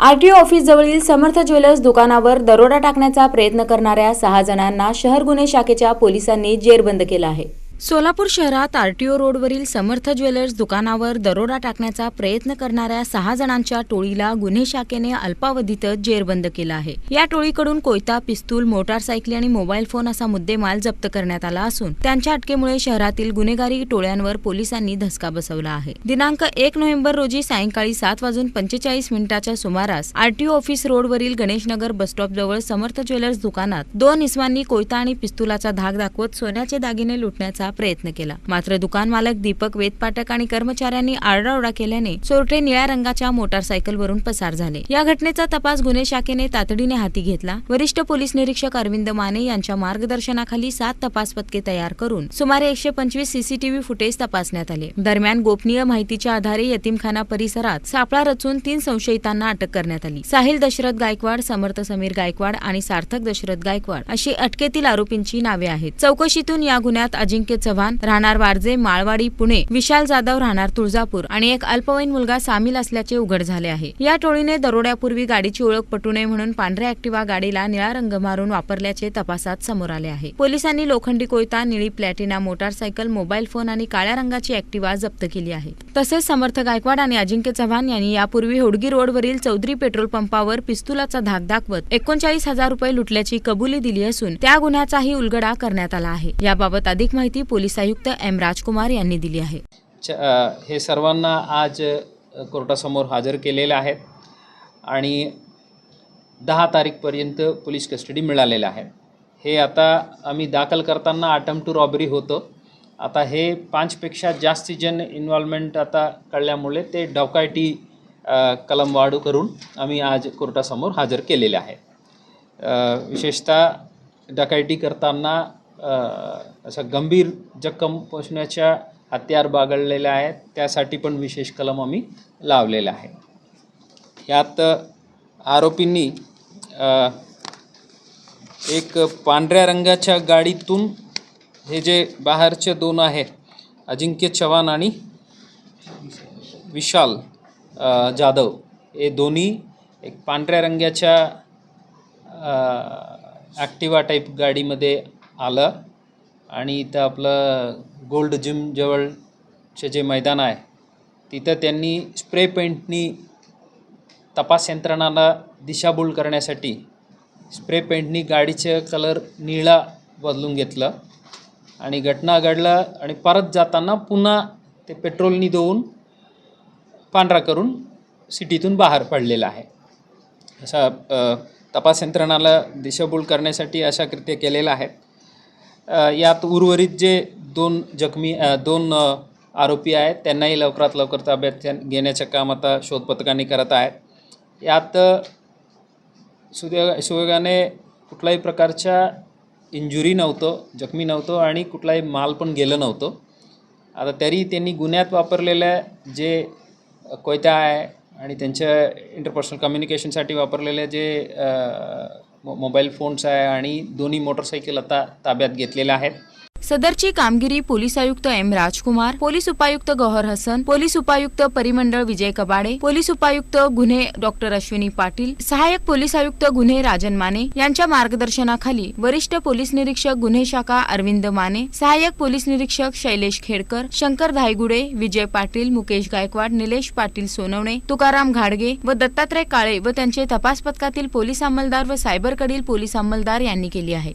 RTO office जवळील समर्थ jewellers दुकानावर दरोडा टाकण्याचा प्रयत्न करणाऱ्या सहा जणांना शहर गुन्हे शाखेच्या पोलिसांनी जेरबंद केला आहे. सोलापूर शहरात आरटीओ रोडवरील समर्थ ज्वेलर्स दुकानावर दरोडा टाकण्याचा प्रयत्न करणाऱ्या सहा जणांच्या टोळीला गुन्हे शाखेने अल्पावधीतच जेरबंद केला आहे. या टोळीकडून कोयता पिस्तूल मोटारसायकली आणि मोबाईल फोन असा मुद्देमाल जप्त करण्यात आला असून त्यांच्या अटकेमुळे शहरातील गुन्हेगारी टोळ्यांवर पोलिसांनी धसका बसवला आहे. दिनांक एक नोव्हेंबर रोजी सायंकाळी सात वाजून पंचेचाळीस मिनिटाच्या सुमारास आरटीओ ऑफिस रोडवरील गणेशनगर बसस्टॉप जवळ समर्थ ज्वेलर्स दुकानात दोन इसमांनी कोयता आणि पिस्तुलाचा धाक दाखवत सोन्याचे दागिने लुटण्याचा करण्याचा प्रयत्न केला. मात्र दुकान मालक दीपक वेदपाटक आणि कर्मचाऱ्यांनी आरडाओरडा केल्याने चोरटे निळ्या रंगाच्या मोटारसायकलवरून पसार झाले. या घटनेचा तपास गुन्हे शाखेने तातडीने हाती घेतला. वरिष्ठ पोलीस निरीक्षक अरविंद माने यांच्या मार्गदर्शनाखाली सात तपास पथके तयार करून सुमारे एकशे पंचवीस सीसीटीव्ही फुटेज तपासण्यात आले. दरम्यान गोपनीय माहितीच्या आधारे यतीमखाना परिसरात सापळा रचून तीन संशयितांना अटक करण्यात आली. साहिल दशरथ गायकवाड समर्थ समीर गायकवाड आणि सार्थक दशरथ गायकवाड अशी अटकेतील आरोपींची नावे आहेत. चौकशीतून या गुन्ह्यात अजिंक्य चव्हाण राहणार वारजे माळवाडी पुणे विशाल जाधव राहणार तुळजापूर आणि एक अल्पवयीन मुलगा सामील असल्याचे उघड झाले आहे. या टोळीने दरोड्यापूर्वी गाडीची ओळख पटू नये म्हणून पांढऱ्या ऍक्टिवा गाडीला निळा रंग मारून वापरल्याचे तपासात समोर आले आहे. पोलिसांनी लोखंडी कोयता निळी प्लॅटिना मोटारसायकल मोबाईल फोन आणि काळ्या रंगाची ऍक्टिवा जप्त केली आहे. तसेच समर्थ गायकवाड आणि अजिंक्य चव्हाण यांनी यापूर्वी होडगी रोडवरील चौधरी पेट्रोल पंपावर पिस्तुलाचा धाक दाखवत एकोणचाळीस हजार रुपये लुटल्याची कबुली दिली असून त्या गुन्ह्याचाही उलगडा करण्यात आला आहे. याबाबत अधिक माहिती पोलीस आयुक्त एम राजकुमार यांनी दिली आहे. च हे सर्वांना आज कोर्टासमोर हजर केलेले आहेत आणि दहा तारीखपर्यंत पोलीस कस्टडी मिळालेलं आहे. हे आता आम्ही दाखल करताना अटम टू रॉबरी होतं. आता हे पाचपेक्षा जास्ती जन इन्व्हॉल्वमेंट आता कळल्यामुळे ते डॉकायटी कलम वाढू करून आम्ही आज कोर्टासमोर हजर केलेले आहे. विशेषतः डकायटी करताना असं गंभीर जखम पोचण्याच्या हत्यार बागडलेल्या आहेत त्यासाठी पण विशेष कलम आम्ही लावलेला आहे. यात आरोपींनी एक पांढऱ्या रंगाच्या गाडीतून हे जे बाहेरचे दोन आहेत अजिंक्य चव्हाण आणि विशाल जाधव हे दोन्ही एक पांढऱ्या रंगाच्या ॲक्टिवा टाईप गाडीमध्ये आलं. आणि इथं आपलं गोल्ड जिम जवळचे जे मैदान आहे तिथं त्यांनी स्प्रे पेंटनी तपास यंत्रणाला दिशाभूल करण्यासाठी स्प्रे पेंटनी गाडीचं कलर निळा बदलून घेतलं. आणि घटना घडलं आणि परत जाताना पुन्हा ते पेट्रोलनी धुवून पांढरा करून सिटीतून बाहेर पडलेला आहे. असा तपास यंत्रणाला दिशाभूल करण्यासाठी अशा कृत्य केलेलं आहे. यात उर्वरित जे दोन जखमी दोन आरोपी आहेत त्यांनाही लवकरात लवकर ताब्यात घेण्याचं काम आता शोध करत आहेत. यात सुदैव सुयोगाने कुठल्याही प्रकारच्या इंजुरी नव्हतं जखमी नव्हतं आणि कुठलाही माल पण गेलं नव्हतं. आता तरी त्यांनी गुन्ह्यात वापरलेल्या जे कोयत्या आहे आणि त्यांच्या इंटरपर्सनल कम्युनिकेशनसाठी वापरलेले जे मो- मोबाईल फोन्स आहे आणि दोन्ही मोटरसायकल आता ताब्यात घेतलेल्या आहेत. सदरची कामगिरी पोलीस आयुक्त एम राजकुमार पोलीस उपायुक्त गौहर हसन पोलीस उपायुक्त परिमंडळ विजय कबाडे पोलीस उपायुक्त गुन्हे डॉक्टर अश्विनी पाटील सहाय्यक पोलीस आयुक्त गुन्हे राजन माने यांच्या मार्गदर्शनाखाली वरिष्ठ पोलीस निरीक्षक गुन्हे शाखा अरविंद माने सहाय्यक पोलीस निरीक्षक शैलेश खेडकर शंकर धायगुडे विजय पाटील मुकेश गायकवाड निलेश पाटील सोनवणे तुकाराम घाडगे व दत्तात्रय काळे व त्यांचे तपास पथकातील पोलीस अंमलदार व सायबरकडील पोलीस अंमलदार यांनी केली आहे.